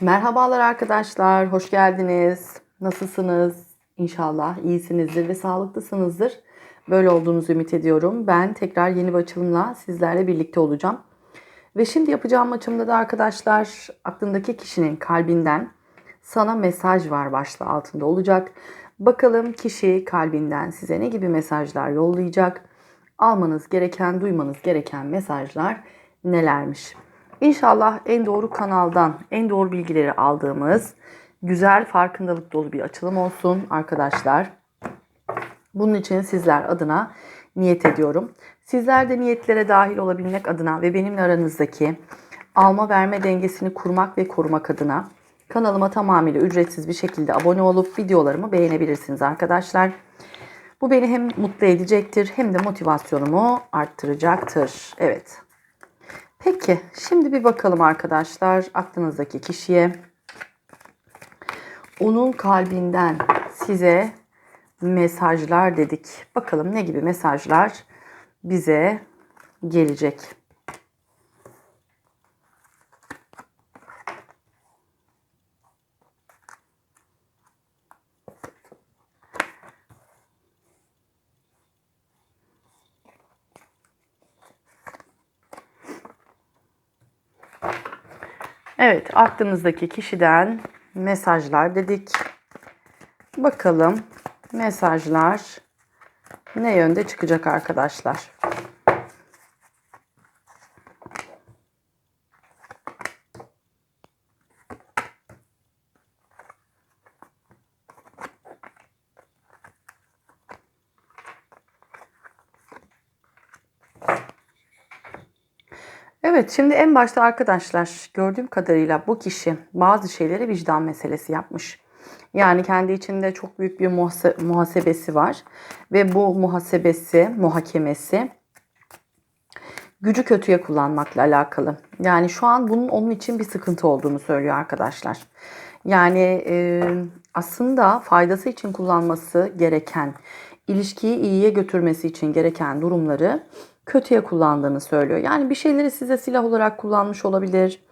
Merhabalar arkadaşlar, hoş geldiniz. Nasılsınız? İnşallah iyisinizdir ve sağlıklısınızdır. Böyle olduğunuzu ümit ediyorum. Ben tekrar yeni bir açılımla sizlerle birlikte olacağım. Ve şimdi yapacağım açımda da arkadaşlar aklındaki kişinin kalbinden sana mesaj var başlığı altında olacak. Bakalım kişi kalbinden size ne gibi mesajlar yollayacak? Almanız gereken, duymanız gereken mesajlar nelermiş? İnşallah en doğru kanaldan, en doğru bilgileri aldığımız güzel farkındalık dolu bir açılım olsun arkadaşlar. Bunun için sizler adına niyet ediyorum. Sizler de niyetlere dahil olabilmek adına ve benimle aranızdaki alma verme dengesini kurmak ve korumak adına kanalıma tamamıyla ücretsiz bir şekilde abone olup videolarımı beğenebilirsiniz arkadaşlar. Bu beni hem mutlu edecektir hem de motivasyonumu arttıracaktır. Evet. Peki şimdi bir bakalım arkadaşlar aklınızdaki kişiye. Onun kalbinden size mesajlar dedik. Bakalım ne gibi mesajlar bize gelecek. Evet, aklınızdaki kişiden mesajlar dedik. Bakalım mesajlar ne yönde çıkacak arkadaşlar. Evet şimdi en başta arkadaşlar gördüğüm kadarıyla bu kişi bazı şeyleri vicdan meselesi yapmış. Yani kendi içinde çok büyük bir muhase- muhasebesi var ve bu muhasebesi, muhakemesi gücü kötüye kullanmakla alakalı. Yani şu an bunun onun için bir sıkıntı olduğunu söylüyor arkadaşlar. Yani e, aslında faydası için kullanması gereken, ilişkiyi iyiye götürmesi için gereken durumları kötüye kullandığını söylüyor. Yani bir şeyleri size silah olarak kullanmış olabilir.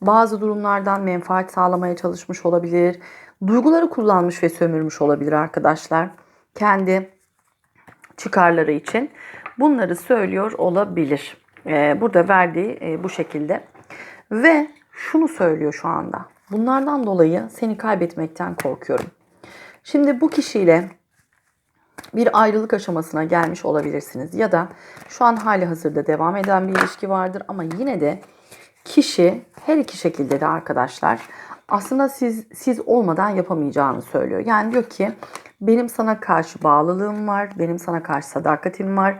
Bazı durumlardan menfaat sağlamaya çalışmış olabilir. Duyguları kullanmış ve sömürmüş olabilir arkadaşlar. Kendi çıkarları için bunları söylüyor olabilir. Ee, burada verdiği e, bu şekilde. Ve şunu söylüyor şu anda. Bunlardan dolayı seni kaybetmekten korkuyorum. Şimdi bu kişiyle bir ayrılık aşamasına gelmiş olabilirsiniz. Ya da şu an hali hazırda devam eden bir ilişki vardır ama yine de kişi her iki şekilde de arkadaşlar aslında siz siz olmadan yapamayacağını söylüyor. Yani diyor ki benim sana karşı bağlılığım var, benim sana karşı sadakatim var.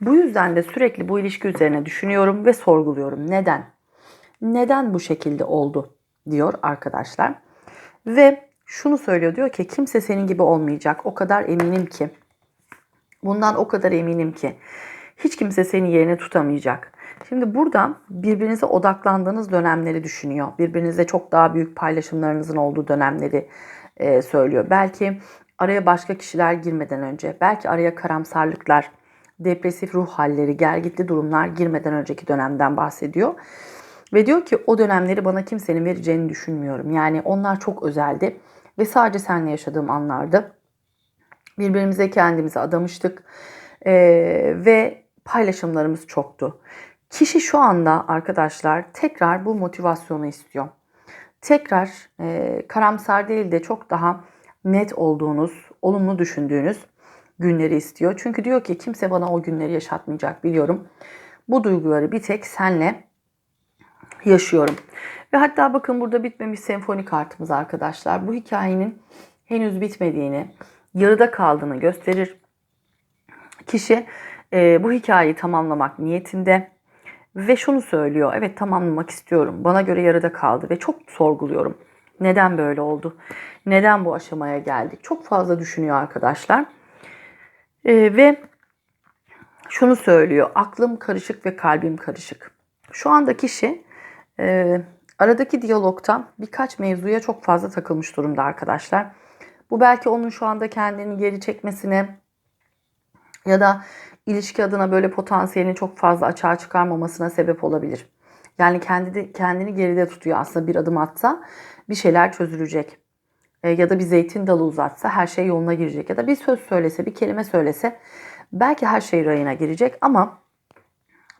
Bu yüzden de sürekli bu ilişki üzerine düşünüyorum ve sorguluyorum. Neden? Neden bu şekilde oldu diyor arkadaşlar. Ve şunu söylüyor diyor ki kimse senin gibi olmayacak. O kadar eminim ki. Bundan o kadar eminim ki. Hiç kimse seni yerine tutamayacak. Şimdi burada birbirinize odaklandığınız dönemleri düşünüyor. Birbirinize çok daha büyük paylaşımlarınızın olduğu dönemleri e, söylüyor. Belki araya başka kişiler girmeden önce, belki araya karamsarlıklar, depresif ruh halleri, gergitli durumlar girmeden önceki dönemden bahsediyor. Ve diyor ki o dönemleri bana kimsenin vereceğini düşünmüyorum. Yani onlar çok özeldi ve sadece seninle yaşadığım anlardı. Birbirimize kendimizi adamıştık ee, ve paylaşımlarımız çoktu. Kişi şu anda arkadaşlar tekrar bu motivasyonu istiyor. Tekrar e, karamsar değil de çok daha net olduğunuz, olumlu düşündüğünüz günleri istiyor. Çünkü diyor ki kimse bana o günleri yaşatmayacak biliyorum. Bu duyguları bir tek senle yaşıyorum. Ve hatta bakın burada bitmemiş senfoni kartımız arkadaşlar. Bu hikayenin henüz bitmediğini, yarıda kaldığını gösterir. Kişi e, bu hikayeyi tamamlamak niyetinde ve şunu söylüyor. Evet tamamlamak istiyorum. Bana göre yarıda kaldı ve çok sorguluyorum. Neden böyle oldu? Neden bu aşamaya geldik? Çok fazla düşünüyor arkadaşlar. E, ve şunu söylüyor. Aklım karışık ve kalbim karışık. Şu anda kişi e, aradaki diyalogta birkaç mevzuya çok fazla takılmış durumda arkadaşlar. Bu belki onun şu anda kendini geri çekmesine ya da ilişki adına böyle potansiyelini çok fazla açığa çıkarmamasına sebep olabilir. Yani kendi kendini geride tutuyor aslında bir adım atsa bir şeyler çözülecek. E, ya da bir zeytin dalı uzatsa her şey yoluna girecek. Ya da bir söz söylese, bir kelime söylese belki her şey rayına girecek ama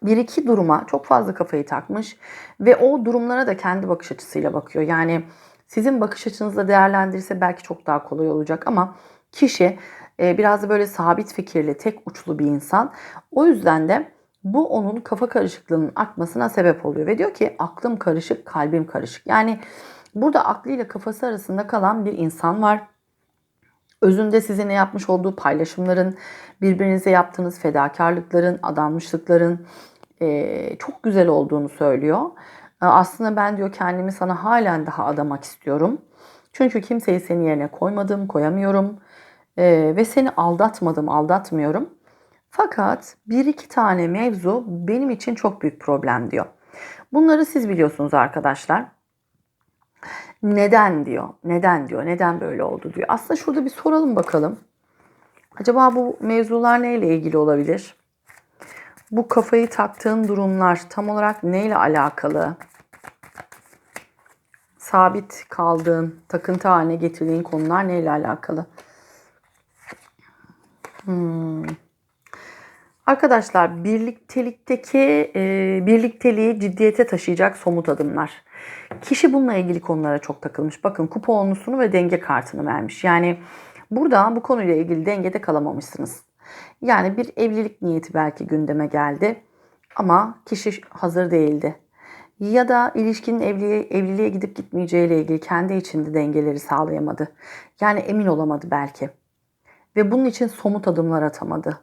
bir iki duruma çok fazla kafayı takmış ve o durumlara da kendi bakış açısıyla bakıyor. Yani sizin bakış açınızla değerlendirirse belki çok daha kolay olacak ama kişi e, biraz da böyle sabit fikirli, tek uçlu bir insan. O yüzden de bu onun kafa karışıklığının artmasına sebep oluyor ve diyor ki aklım karışık, kalbim karışık. Yani burada aklıyla kafası arasında kalan bir insan var. Özünde sizinle yapmış olduğu paylaşımların, birbirinize yaptığınız fedakarlıkların, adanmışlıkların e, çok güzel olduğunu söylüyor. E, aslında ben diyor kendimi sana halen daha adamak istiyorum. Çünkü kimseyi senin yerine koymadım, koyamıyorum. E, ve seni aldatmadım, aldatmıyorum. Fakat bir iki tane mevzu benim için çok büyük problem diyor. Bunları siz biliyorsunuz arkadaşlar. Neden diyor, neden diyor, neden böyle oldu diyor. Aslında şurada bir soralım bakalım. Acaba bu mevzular neyle ilgili olabilir? Bu kafayı taktığın durumlar tam olarak neyle alakalı? Sabit kaldığın, takıntı haline getirdiğin konular neyle alakalı? Hmm. Arkadaşlar birliktelikteki e, birlikteliği ciddiyete taşıyacak somut adımlar. Kişi bununla ilgili konulara çok takılmış. Bakın kupa ve denge kartını vermiş. Yani burada bu konuyla ilgili dengede kalamamışsınız. Yani bir evlilik niyeti belki gündeme geldi ama kişi hazır değildi. Ya da ilişkinin evliliğe, evliliğe gidip gitmeyeceğiyle ilgili kendi içinde dengeleri sağlayamadı. Yani emin olamadı belki. Ve bunun için somut adımlar atamadı.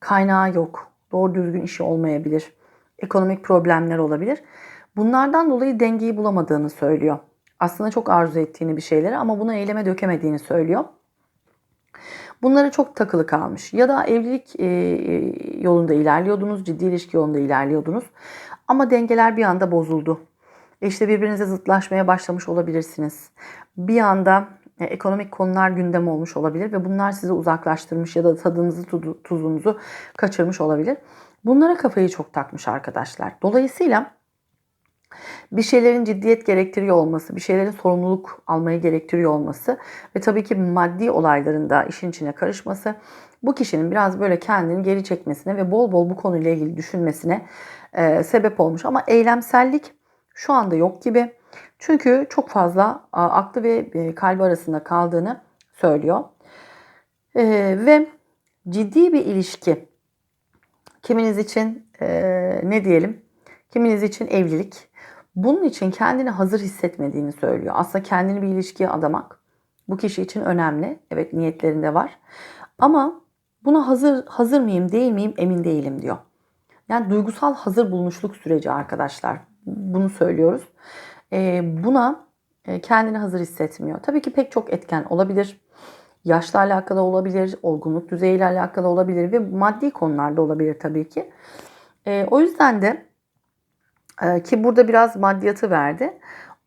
Kaynağı yok. Doğru düzgün işi olmayabilir. Ekonomik problemler olabilir. Bunlardan dolayı dengeyi bulamadığını söylüyor. Aslında çok arzu ettiğini bir şeyleri ama bunu eyleme dökemediğini söylüyor. Bunlara çok takılı kalmış. Ya da evlilik yolunda ilerliyordunuz, ciddi ilişki yolunda ilerliyordunuz. Ama dengeler bir anda bozuldu. E işte birbirinize zıtlaşmaya başlamış olabilirsiniz. Bir anda e, ekonomik konular gündem olmuş olabilir ve bunlar sizi uzaklaştırmış ya da tadınızı tuzunuzu kaçırmış olabilir. Bunlara kafayı çok takmış arkadaşlar. Dolayısıyla bir şeylerin ciddiyet gerektiriyor olması, bir şeylerin sorumluluk almayı gerektiriyor olması ve tabii ki maddi olayların da işin içine karışması bu kişinin biraz böyle kendini geri çekmesine ve bol bol bu konuyla ilgili düşünmesine e, sebep olmuş. Ama eylemsellik şu anda yok gibi. Çünkü çok fazla aklı ve e, kalbi arasında kaldığını söylüyor. E, ve ciddi bir ilişki kiminiz için e, ne diyelim kiminiz için evlilik bunun için kendini hazır hissetmediğini söylüyor. Aslında kendini bir ilişkiye adamak bu kişi için önemli. Evet niyetlerinde var. Ama buna hazır hazır mıyım değil miyim emin değilim diyor. Yani duygusal hazır bulunuşluk süreci arkadaşlar. Bunu söylüyoruz. Ee, buna e, kendini hazır hissetmiyor. Tabii ki pek çok etken olabilir. Yaşla alakalı olabilir, olgunluk düzeyiyle alakalı olabilir ve maddi konularda olabilir tabii ki. Ee, o yüzden de e, ki burada biraz maddiyatı verdi.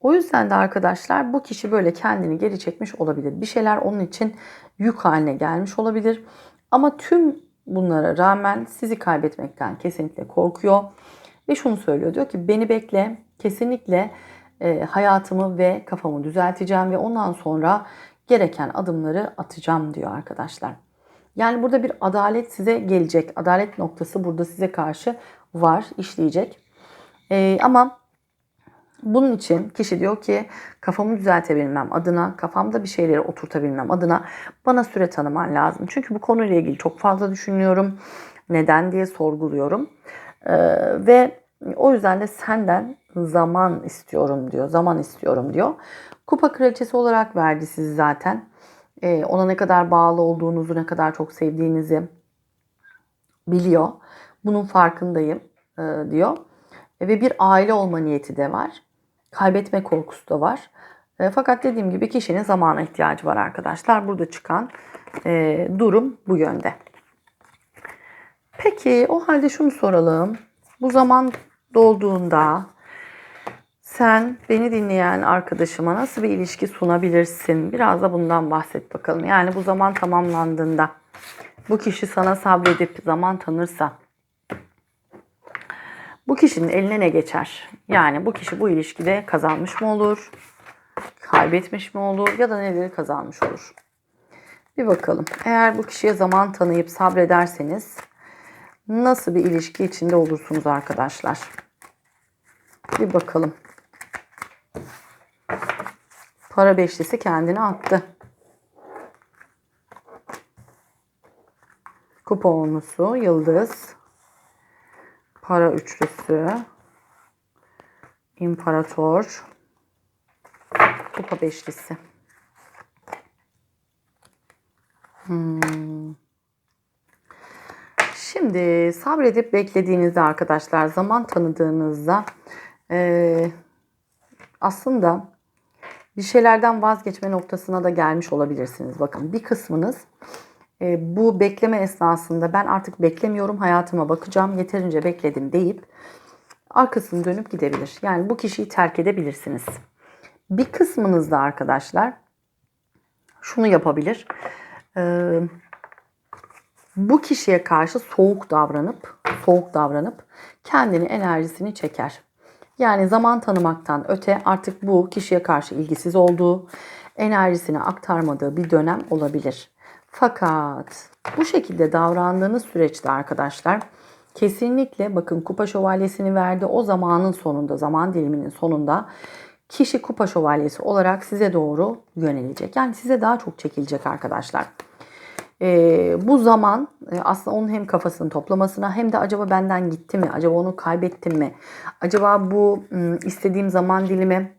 O yüzden de arkadaşlar bu kişi böyle kendini geri çekmiş olabilir. Bir şeyler onun için yük haline gelmiş olabilir. Ama tüm bunlara rağmen sizi kaybetmekten kesinlikle korkuyor. Ve şunu söylüyor diyor ki beni bekle kesinlikle e, hayatımı ve kafamı düzelteceğim ve ondan sonra gereken adımları atacağım diyor arkadaşlar. Yani burada bir adalet size gelecek. Adalet noktası burada size karşı var, işleyecek. E, ama bunun için kişi diyor ki kafamı düzeltebilmem adına, kafamda bir şeyleri oturtabilmem adına bana süre tanıman lazım. Çünkü bu konuyla ilgili çok fazla düşünüyorum. Neden diye sorguluyorum. Ee, ve o yüzden de senden zaman istiyorum diyor. Zaman istiyorum diyor. Kupa kraliçesi olarak verdi sizi zaten. Ee, ona ne kadar bağlı olduğunuzu, ne kadar çok sevdiğinizi biliyor. Bunun farkındayım e, diyor. Ve bir aile olma niyeti de var. Kaybetme korkusu da var. E, fakat dediğim gibi kişinin zamana ihtiyacı var arkadaşlar. Burada çıkan e, durum bu yönde. Peki o halde şunu soralım. Bu zaman dolduğunda sen beni dinleyen arkadaşıma nasıl bir ilişki sunabilirsin? Biraz da bundan bahset bakalım. Yani bu zaman tamamlandığında bu kişi sana sabredip zaman tanırsa Bu kişinin eline ne geçer? Yani bu kişi bu ilişkide kazanmış mı olur? Kaybetmiş mi olur? Ya da neleri kazanmış olur? Bir bakalım. Eğer bu kişiye zaman tanıyıp sabrederseniz nasıl bir ilişki içinde olursunuz arkadaşlar? Bir bakalım. Para beşlisi kendini attı. Kupa yıldız, para üçlüsü, imparator, kupa beşlisi. Hmm. Şimdi sabredip beklediğinizde arkadaşlar zaman tanıdığınızda e, aslında bir şeylerden vazgeçme noktasına da gelmiş olabilirsiniz. Bakın bir kısmınız e, bu bekleme esnasında ben artık beklemiyorum hayatıma bakacağım yeterince bekledim deyip arkasını dönüp gidebilir. Yani bu kişiyi terk edebilirsiniz. Bir kısmınız da arkadaşlar şunu yapabilir. Ee, bu kişiye karşı soğuk davranıp soğuk davranıp kendini enerjisini çeker. Yani zaman tanımaktan öte artık bu kişiye karşı ilgisiz olduğu, enerjisini aktarmadığı bir dönem olabilir. Fakat bu şekilde davrandığınız süreçte arkadaşlar kesinlikle bakın kupa şövalyesini verdi o zamanın sonunda, zaman diliminin sonunda kişi kupa şövalyesi olarak size doğru yönelecek. Yani size daha çok çekilecek arkadaşlar. Ee, bu zaman e, aslında onun hem kafasını toplamasına hem de acaba benden gitti mi? Acaba onu kaybettim mi? Acaba bu istediğim zaman dilimi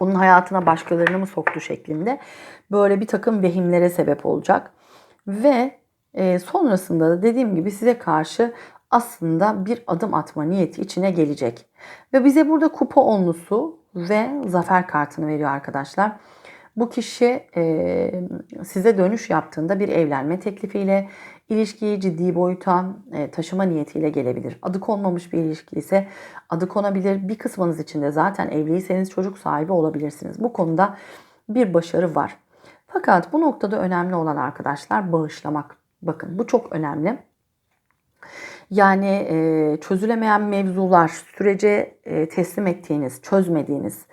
onun hayatına başkalarını mı soktu şeklinde böyle bir takım vehimlere sebep olacak. Ve e, sonrasında da dediğim gibi size karşı aslında bir adım atma niyeti içine gelecek. Ve bize burada kupa onlusu ve zafer kartını veriyor arkadaşlar. Bu kişi e, size dönüş yaptığında bir evlenme teklifiyle ilişkiyi ciddi boyuta e, taşıma niyetiyle gelebilir. Adı konmamış bir ilişki ise adı konabilir. Bir kısmınız için de zaten evliyseniz çocuk sahibi olabilirsiniz. Bu konuda bir başarı var. Fakat bu noktada önemli olan arkadaşlar bağışlamak. Bakın bu çok önemli. Yani e, çözülemeyen mevzular, sürece e, teslim ettiğiniz, çözmediğiniz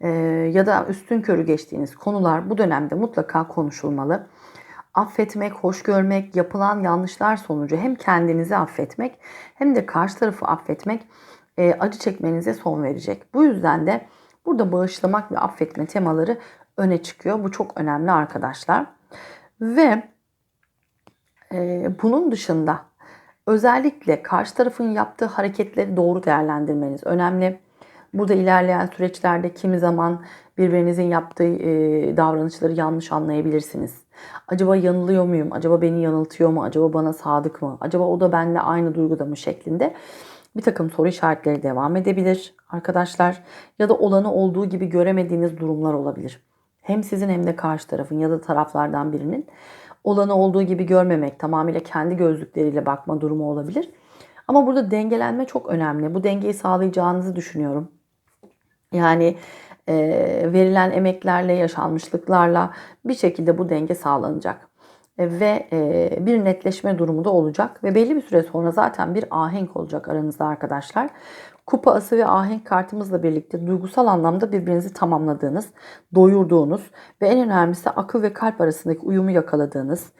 e, ya da üstün körü geçtiğiniz konular bu dönemde mutlaka konuşulmalı. Affetmek, hoş görmek, yapılan yanlışlar sonucu hem kendinizi affetmek hem de karşı tarafı affetmek e, acı çekmenize son verecek. Bu yüzden de burada bağışlamak ve affetme temaları öne çıkıyor. Bu çok önemli arkadaşlar. Ve e, bunun dışında özellikle karşı tarafın yaptığı hareketleri doğru değerlendirmeniz önemli. Burada ilerleyen süreçlerde kimi zaman birbirinizin yaptığı e, davranışları yanlış anlayabilirsiniz. Acaba yanılıyor muyum? Acaba beni yanıltıyor mu? Acaba bana sadık mı? Acaba o da benimle aynı duyguda mı şeklinde bir takım soru işaretleri devam edebilir arkadaşlar. Ya da olanı olduğu gibi göremediğiniz durumlar olabilir. Hem sizin hem de karşı tarafın ya da taraflardan birinin olanı olduğu gibi görmemek, tamamıyla kendi gözlükleriyle bakma durumu olabilir. Ama burada dengelenme çok önemli. Bu dengeyi sağlayacağınızı düşünüyorum. Yani e, verilen emeklerle, yaşanmışlıklarla bir şekilde bu denge sağlanacak. E, ve e, bir netleşme durumu da olacak. Ve belli bir süre sonra zaten bir ahenk olacak aranızda arkadaşlar. Kupa ası ve ahenk kartımızla birlikte duygusal anlamda birbirinizi tamamladığınız, doyurduğunuz ve en önemlisi akıl ve kalp arasındaki uyumu yakaladığınız,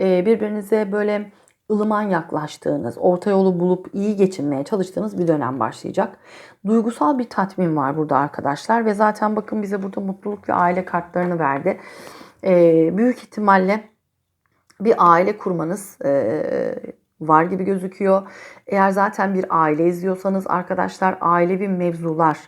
e, birbirinize böyle ılıman yaklaştığınız, orta yolu bulup iyi geçinmeye çalıştığınız bir dönem başlayacak. Duygusal bir tatmin var burada arkadaşlar ve zaten bakın bize burada mutluluk ve aile kartlarını verdi. Büyük ihtimalle bir aile kurmanız e, var gibi gözüküyor. Eğer zaten bir aile izliyorsanız arkadaşlar ailevi mevzular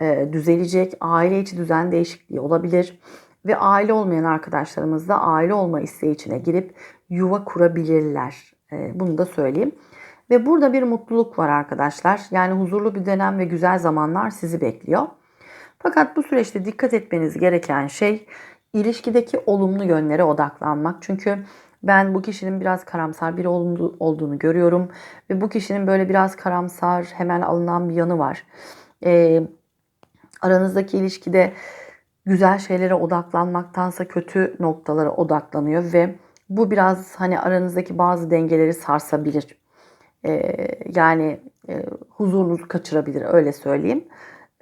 e, düzelecek. Aile içi düzen değişikliği olabilir. Ve aile olmayan arkadaşlarımız da aile olma isteği içine girip yuva kurabilirler. E, bunu da söyleyeyim. Ve burada bir mutluluk var arkadaşlar. Yani huzurlu bir dönem ve güzel zamanlar sizi bekliyor. Fakat bu süreçte dikkat etmeniz gereken şey ilişkideki olumlu yönlere odaklanmak. Çünkü ben bu kişinin biraz karamsar biri olduğunu görüyorum. Ve bu kişinin böyle biraz karamsar, hemen alınan bir yanı var. E, aranızdaki ilişkide güzel şeylere odaklanmaktansa kötü noktalara odaklanıyor ve bu biraz hani aranızdaki bazı dengeleri sarsabilir. E, yani e, huzurunuzu kaçırabilir öyle söyleyeyim.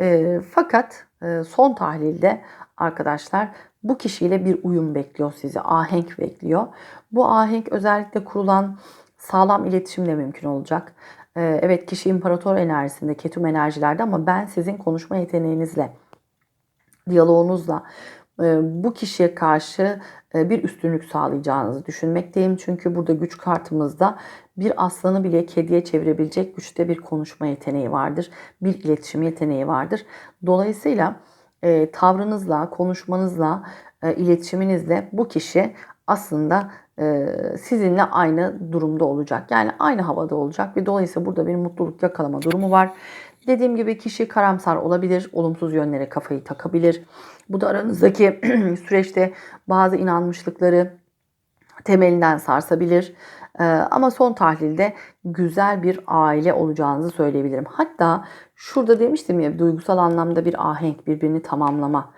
E, fakat e, son tahlilde arkadaşlar bu kişiyle bir uyum bekliyor sizi. Ahenk bekliyor. Bu ahenk özellikle kurulan sağlam iletişimle mümkün olacak. E, evet kişi imparator enerjisinde, ketum enerjilerde ama ben sizin konuşma yeteneğinizle, diyaloğunuzla e, bu kişiye karşı e, bir üstünlük sağlayacağınızı düşünmekteyim. Çünkü burada güç kartımızda bir aslanı bile kediye çevirebilecek güçte bir konuşma yeteneği vardır. Bir iletişim yeteneği vardır. Dolayısıyla e, tavrınızla, konuşmanızla, e, iletişiminizle bu kişi aslında e, sizinle aynı durumda olacak. Yani aynı havada olacak ve dolayısıyla burada bir mutluluk yakalama durumu var. Dediğim gibi kişi karamsar olabilir, olumsuz yönlere kafayı takabilir. Bu da aranızdaki süreçte bazı inanmışlıkları temelinden sarsabilir. Ee, ama son tahlilde güzel bir aile olacağınızı söyleyebilirim. Hatta şurada demiştim ya duygusal anlamda bir ahenk, birbirini tamamlama,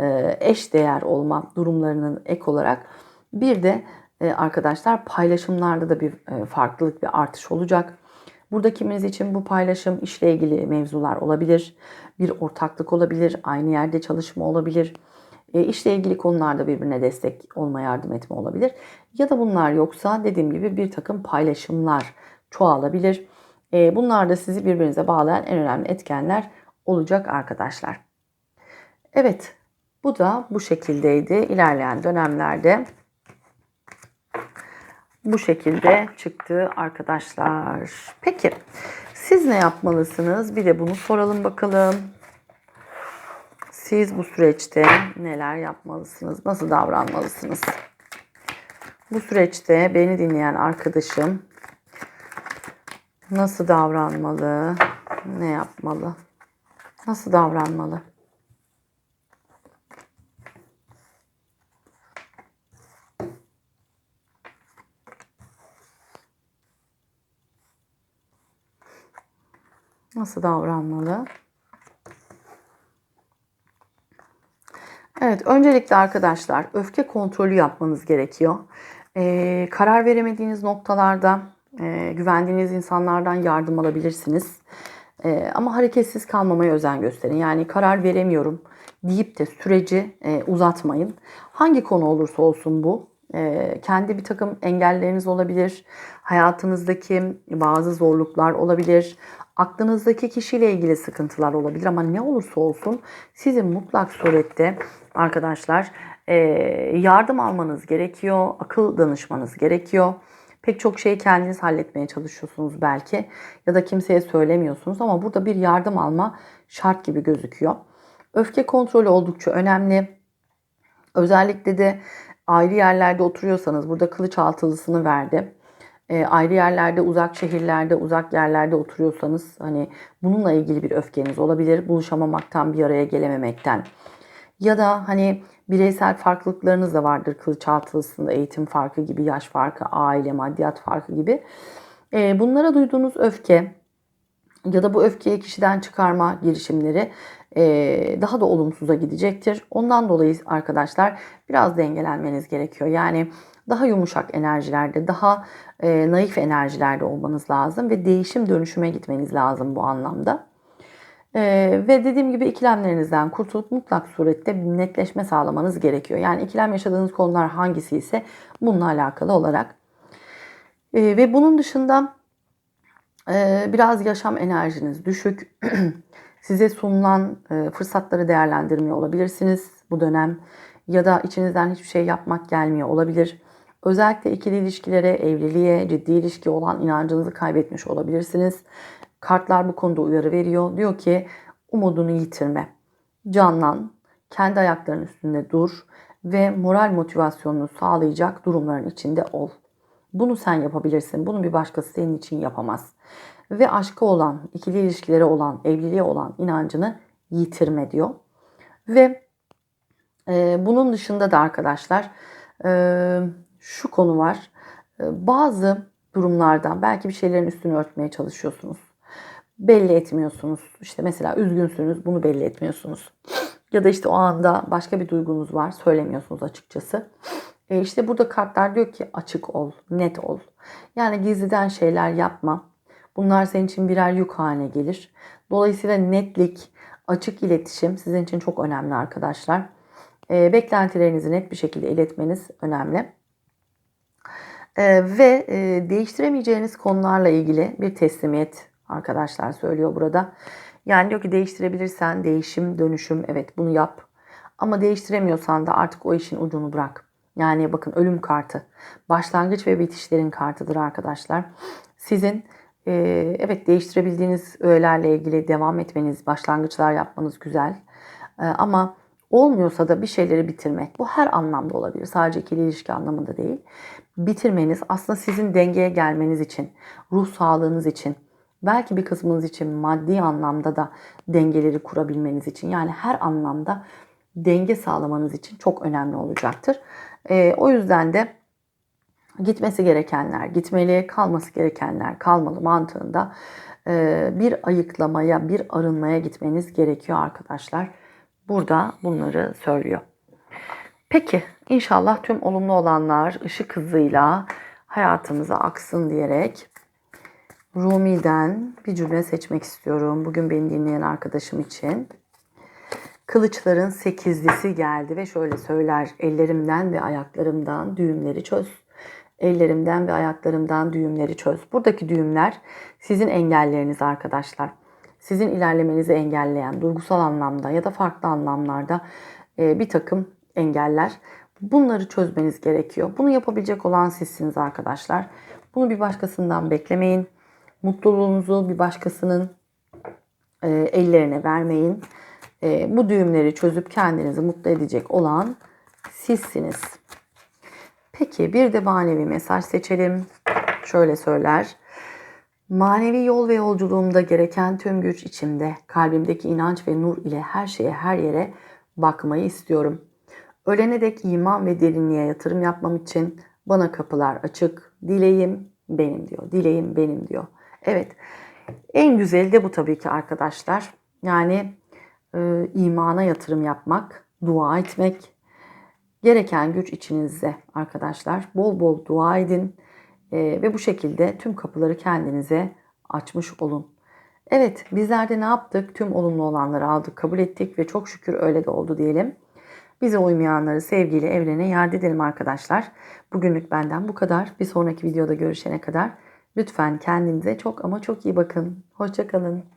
e, eş değer olma durumlarının ek olarak bir de e, arkadaşlar paylaşımlarda da bir e, farklılık ve artış olacak. Burada kiminiz için bu paylaşım işle ilgili mevzular olabilir. Bir ortaklık olabilir, aynı yerde çalışma olabilir. İşle ilgili konularda birbirine destek olma, yardım etme olabilir. Ya da bunlar yoksa dediğim gibi bir takım paylaşımlar çoğalabilir. E, bunlar da sizi birbirinize bağlayan en önemli etkenler olacak arkadaşlar. Evet, bu da bu şekildeydi. İlerleyen dönemlerde bu şekilde çıktı arkadaşlar. Peki siz ne yapmalısınız? Bir de bunu soralım bakalım. Siz bu süreçte neler yapmalısınız? Nasıl davranmalısınız? Bu süreçte beni dinleyen arkadaşım nasıl davranmalı? Ne yapmalı? Nasıl davranmalı? Nasıl davranmalı? Evet, öncelikle arkadaşlar öfke kontrolü yapmanız gerekiyor. Ee, karar veremediğiniz noktalarda e, güvendiğiniz insanlardan yardım alabilirsiniz. E, ama hareketsiz kalmamaya özen gösterin. Yani karar veremiyorum deyip de süreci e, uzatmayın. Hangi konu olursa olsun bu. E, kendi bir takım engelleriniz olabilir. Hayatınızdaki bazı zorluklar olabilir. Aklınızdaki kişiyle ilgili sıkıntılar olabilir ama ne olursa olsun sizin mutlak surette arkadaşlar e, yardım almanız gerekiyor, akıl danışmanız gerekiyor. Pek çok şeyi kendiniz halletmeye çalışıyorsunuz belki ya da kimseye söylemiyorsunuz ama burada bir yardım alma şart gibi gözüküyor. Öfke kontrolü oldukça önemli. Özellikle de ayrı yerlerde oturuyorsanız burada kılıç altılısını verdi. E, ayrı yerlerde, uzak şehirlerde, uzak yerlerde oturuyorsanız hani bununla ilgili bir öfkeniz olabilir. Buluşamamaktan, bir araya gelememekten. Ya da hani bireysel farklılıklarınız da vardır kılıç altılısında eğitim farkı gibi, yaş farkı, aile, maddiyat farkı gibi. E, bunlara duyduğunuz öfke ya da bu öfkeyi kişiden çıkarma girişimleri e, daha da olumsuza gidecektir. Ondan dolayı arkadaşlar biraz dengelenmeniz gerekiyor. Yani daha yumuşak enerjilerde, daha e, naif enerjilerde olmanız lazım ve değişim dönüşüme gitmeniz lazım bu anlamda. Ee, ve dediğim gibi ikilemlerinizden kurtulup mutlak surette netleşme sağlamanız gerekiyor. Yani ikilem yaşadığınız konular hangisi ise bununla alakalı olarak. Ee, ve bunun dışında e, biraz yaşam enerjiniz düşük. Size sunulan e, fırsatları değerlendirmiyor olabilirsiniz bu dönem. Ya da içinizden hiçbir şey yapmak gelmiyor olabilir. Özellikle ikili ilişkilere, evliliğe, ciddi ilişki olan inancınızı kaybetmiş olabilirsiniz. Kartlar bu konuda uyarı veriyor. Diyor ki umudunu yitirme. Canlan, kendi ayaklarının üstünde dur ve moral motivasyonunu sağlayacak durumların içinde ol. Bunu sen yapabilirsin. Bunu bir başkası senin için yapamaz. Ve aşkı olan, ikili ilişkilere olan, evliliğe olan inancını yitirme diyor. Ve e, bunun dışında da arkadaşlar e, şu konu var. E, bazı durumlarda belki bir şeylerin üstünü örtmeye çalışıyorsunuz belli etmiyorsunuz. İşte mesela üzgünsünüz bunu belli etmiyorsunuz. Ya da işte o anda başka bir duygunuz var söylemiyorsunuz açıkçası. E işte burada kartlar diyor ki açık ol, net ol. Yani gizliden şeyler yapma. Bunlar senin için birer yük haline gelir. Dolayısıyla netlik, açık iletişim sizin için çok önemli arkadaşlar. E, beklentilerinizi net bir şekilde iletmeniz önemli. E, ve e, değiştiremeyeceğiniz konularla ilgili bir teslimiyet arkadaşlar söylüyor burada. Yani diyor ki değiştirebilirsen değişim, dönüşüm evet bunu yap. Ama değiştiremiyorsan da artık o işin ucunu bırak. Yani bakın ölüm kartı. Başlangıç ve bitişlerin kartıdır arkadaşlar. Sizin e, evet değiştirebildiğiniz öğelerle ilgili devam etmeniz, başlangıçlar yapmanız güzel. E, ama olmuyorsa da bir şeyleri bitirmek. Bu her anlamda olabilir. Sadece ikili ilişki anlamında değil. Bitirmeniz aslında sizin dengeye gelmeniz için, ruh sağlığınız için, belki bir kısmınız için maddi anlamda da dengeleri kurabilmeniz için yani her anlamda denge sağlamanız için çok önemli olacaktır. E, o yüzden de gitmesi gerekenler gitmeli, kalması gerekenler kalmalı mantığında e, bir ayıklamaya, bir arınmaya gitmeniz gerekiyor arkadaşlar. Burada bunları söylüyor. Peki inşallah tüm olumlu olanlar ışık hızıyla hayatımıza aksın diyerek Rumi'den bir cümle seçmek istiyorum. Bugün beni dinleyen arkadaşım için. Kılıçların sekizlisi geldi ve şöyle söyler. Ellerimden ve ayaklarımdan düğümleri çöz. Ellerimden ve ayaklarımdan düğümleri çöz. Buradaki düğümler sizin engelleriniz arkadaşlar. Sizin ilerlemenizi engelleyen duygusal anlamda ya da farklı anlamlarda e, bir takım engeller. Bunları çözmeniz gerekiyor. Bunu yapabilecek olan sizsiniz arkadaşlar. Bunu bir başkasından beklemeyin. Mutluluğunuzu bir başkasının e, ellerine vermeyin. E, bu düğümleri çözüp kendinizi mutlu edecek olan sizsiniz. Peki bir de manevi mesaj seçelim. Şöyle söyler. Manevi yol ve yolculuğumda gereken tüm güç içimde, kalbimdeki inanç ve nur ile her şeye, her yere bakmayı istiyorum. Ölene dek iman ve derinliğe yatırım yapmam için bana kapılar açık. Dileğim benim diyor. Dileğim benim diyor. Evet. En güzeli de bu tabii ki arkadaşlar. Yani e, imana yatırım yapmak, dua etmek. Gereken güç içinizde arkadaşlar. Bol bol dua edin. E, ve bu şekilde tüm kapıları kendinize açmış olun. Evet bizler de ne yaptık? Tüm olumlu olanları aldık, kabul ettik ve çok şükür öyle de oldu diyelim. Bize uymayanları sevgiyle evrene yad edelim arkadaşlar. Bugünlük benden bu kadar. Bir sonraki videoda görüşene kadar lütfen kendinize çok ama çok iyi bakın. Hoşçakalın.